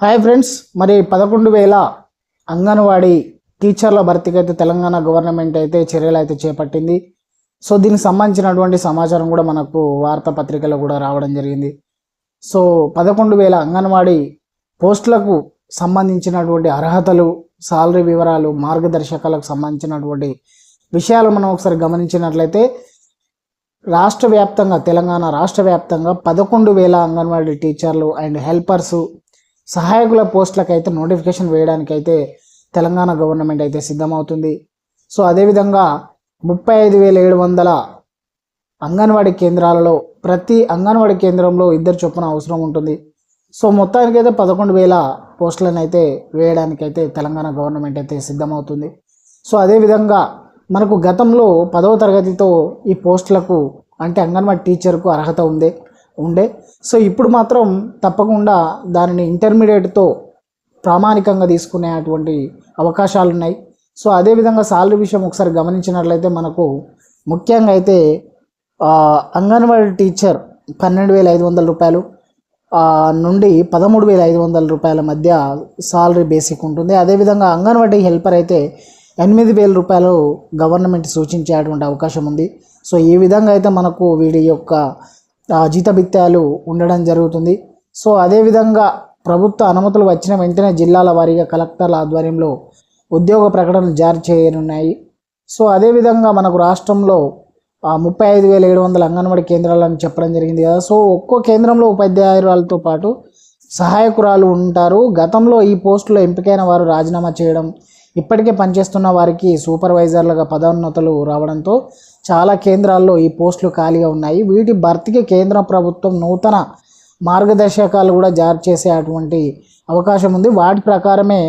Hi friends మరి పదకొండు వేల అంగన్వాడీ టీచర్ల భర్తీకి అయితే తెలంగాణ గవర్నమెంట్ అయితే చర్యలు అయితే చేపట్టింది. సో దీనికి సంబంధించినటువంటి సమాచారం కూడా మనకు వార్తాపత్రికలో కూడా రావడం జరిగింది. సో పదకొండు వేల అంగన్వాడీ పోస్టులకు సంబంధించినటువంటి అర్హతలు సాలరీ వివరాలు మార్గదర్శకాలకు సంబంధించినటువంటి విషయాలు మనం ఒకసారి గమనించినట్లయితే రాష్ట్ర వ్యాప్తంగా తెలంగాణ రాష్ట్ర వ్యాప్తంగా పదకొండు వేల అంగన్వాడీ టీచర్లు అండ్ హెల్పర్స్ సహాయకుల పోస్టులకు అయితే నోటిఫికేషన్ వేయడానికి అయితే తెలంగాణ గవర్నమెంట్ అయితే సిద్ధమవుతుంది. సో అదేవిధంగా ముప్పై ఐదు వేల ఏడు వందల అంగన్వాడీ కేంద్రాలలో ప్రతి అంగన్వాడీ కేంద్రంలో ఇద్దరు చొప్పున అవసరం ఉంటుంది. సో మొత్తానికైతే పదకొండు వేల పోస్టులను అయితే వేయడానికైతే తెలంగాణ గవర్నమెంట్ అయితే సిద్ధమవుతుంది. సో అదేవిధంగా మనకు గతంలో పదవ తరగతితో ఈ పోస్టులకు అంటే అంగన్వాడీ టీచర్కు అర్హత ఉంది. ఉండే. సో ఇప్పుడు మాత్రం తప్పకుండా దానిని ఇంటర్మీడియట్తో ప్రామాణికంగా తీసుకునేటువంటి అవకాశాలు ఉన్నాయి సో అదేవిధంగా సాలరీ విషయం ఒకసారి గమనించినట్లయితే మనకు ముఖ్యంగా అయితే అంగన్వాడీ టీచర్ పన్నెండు వేల ఐదు వందల రూపాయలు నుండి పదమూడు వేల ఐదు వందల రూపాయల మధ్య సాలరీ బేసిక్ ఉంటుంది. అదేవిధంగా అంగన్వాడీ హెల్పర్ అయితే ఎనిమిది వేల రూపాయలు గవర్నమెంట్ సూచించేటువంటి అవకాశం ఉంది. సో ఈ విధంగా అయితే మనకు వీడి యొక్క జీతభిత్యాలు ఉండడం జరుగుతుంది. సో అదేవిధంగా ప్రభుత్వ అనుమతులు వచ్చిన వెంటనే జిల్లాల వారీగా కలెక్టర్ల ఆధ్వర్యంలో ఉద్యోగ ప్రకటనలు జారీ చేయనున్నాయి. సో అదేవిధంగా మనకు రాష్ట్రంలో ముప్పై ఐదు వేల ఏడు వందల అంగన్వాడీ కేంద్రాలని చెప్పడం జరిగింది కదా. సో ఒక్కో కేంద్రంలో ఉపాధ్యాయురాలతో పాటు సహాయకురాలు ఉంటారు. గతంలో ఈ పోస్టులో ఎంపికైన వారు రాజీనామా చేయడం ఇప్పటికే పనిచేస్తున్న వారికి సూపర్వైజర్లుగా పదోన్నతులు రావడంతో చాలా కేంద్రాల్లో ఈ పోస్టులు ఖాళీగా ఉన్నాయి. వీటి భర్తీకి కేంద్ర ప్రభుత్వం నూతన మార్గదర్శకాలు కూడా జారీ చేసే అటువంటి అవకాశం ఉంది. వాటి ప్రకారమే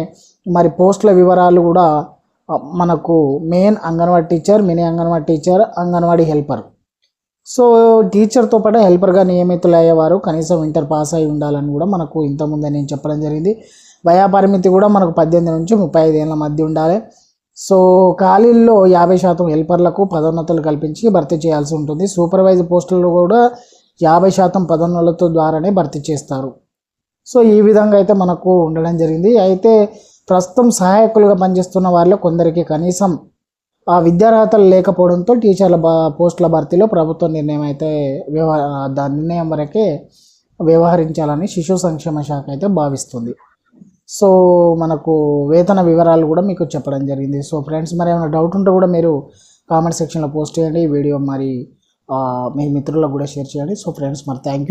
మరి పోస్టుల వివరాలు కూడా మనకు main anganwadi teacher mini anganwadi teacher anganwadi helper. So టీచర్తో పాటు హెల్పర్గా నియమితులయ్యేవారు కనీసం ఇంటర్ పాస్ అయి ఉండాలని కూడా మనకు ఇంతకుముందే నేను చెప్పడం జరిగింది. వయా పరిమితి కూడా మనకు పద్దెనిమిది నుంచి ముప్పై ఐదు ఏళ్ళ మధ్య ఉండాలి. సో ఖాళీల్లో యాభై శాతం హెల్పర్లకు పదోన్నతులు కల్పించి భర్తీ చేయాల్సి ఉంటుంది. సూపర్వైజ్ పోస్టులు కూడా యాభై శాతం పదోన్నతుల ద్వారానే భర్తీ చేస్తారు. సో ఈ విధంగా అయితే మనకు ఉండడం జరిగింది. అయితే ప్రస్తుతం సహాయకులుగా పనిచేస్తున్న వారిలో కొందరికి కనీసం ఆ విద్యార్హతలు లేకపోవడంతో టీచర్ల బా పోస్టుల భర్తీలో ప్రభుత్వ నిర్ణయం అయితే వ్యవహార దాని నిర్ణయం వరకే వ్యవహరించాలని శిశు సంక్షేమ శాఖ అయితే భావిస్తుంది. సో మనకు వేతన వివరాలు కూడా మీకు చెప్పడం జరిగింది. సో ఫ్రెండ్స్ మరి ఏమైనా డౌట్ ఉంటే కూడా మీరు కామెంట్ సెక్షన్లో పోస్ట్ చేయండి. ఈ వీడియో మరి మీ మిత్రులకు కూడా షేర్ చేయండి. సో ఫ్రెండ్స్ మరి థ్యాంక్ యూ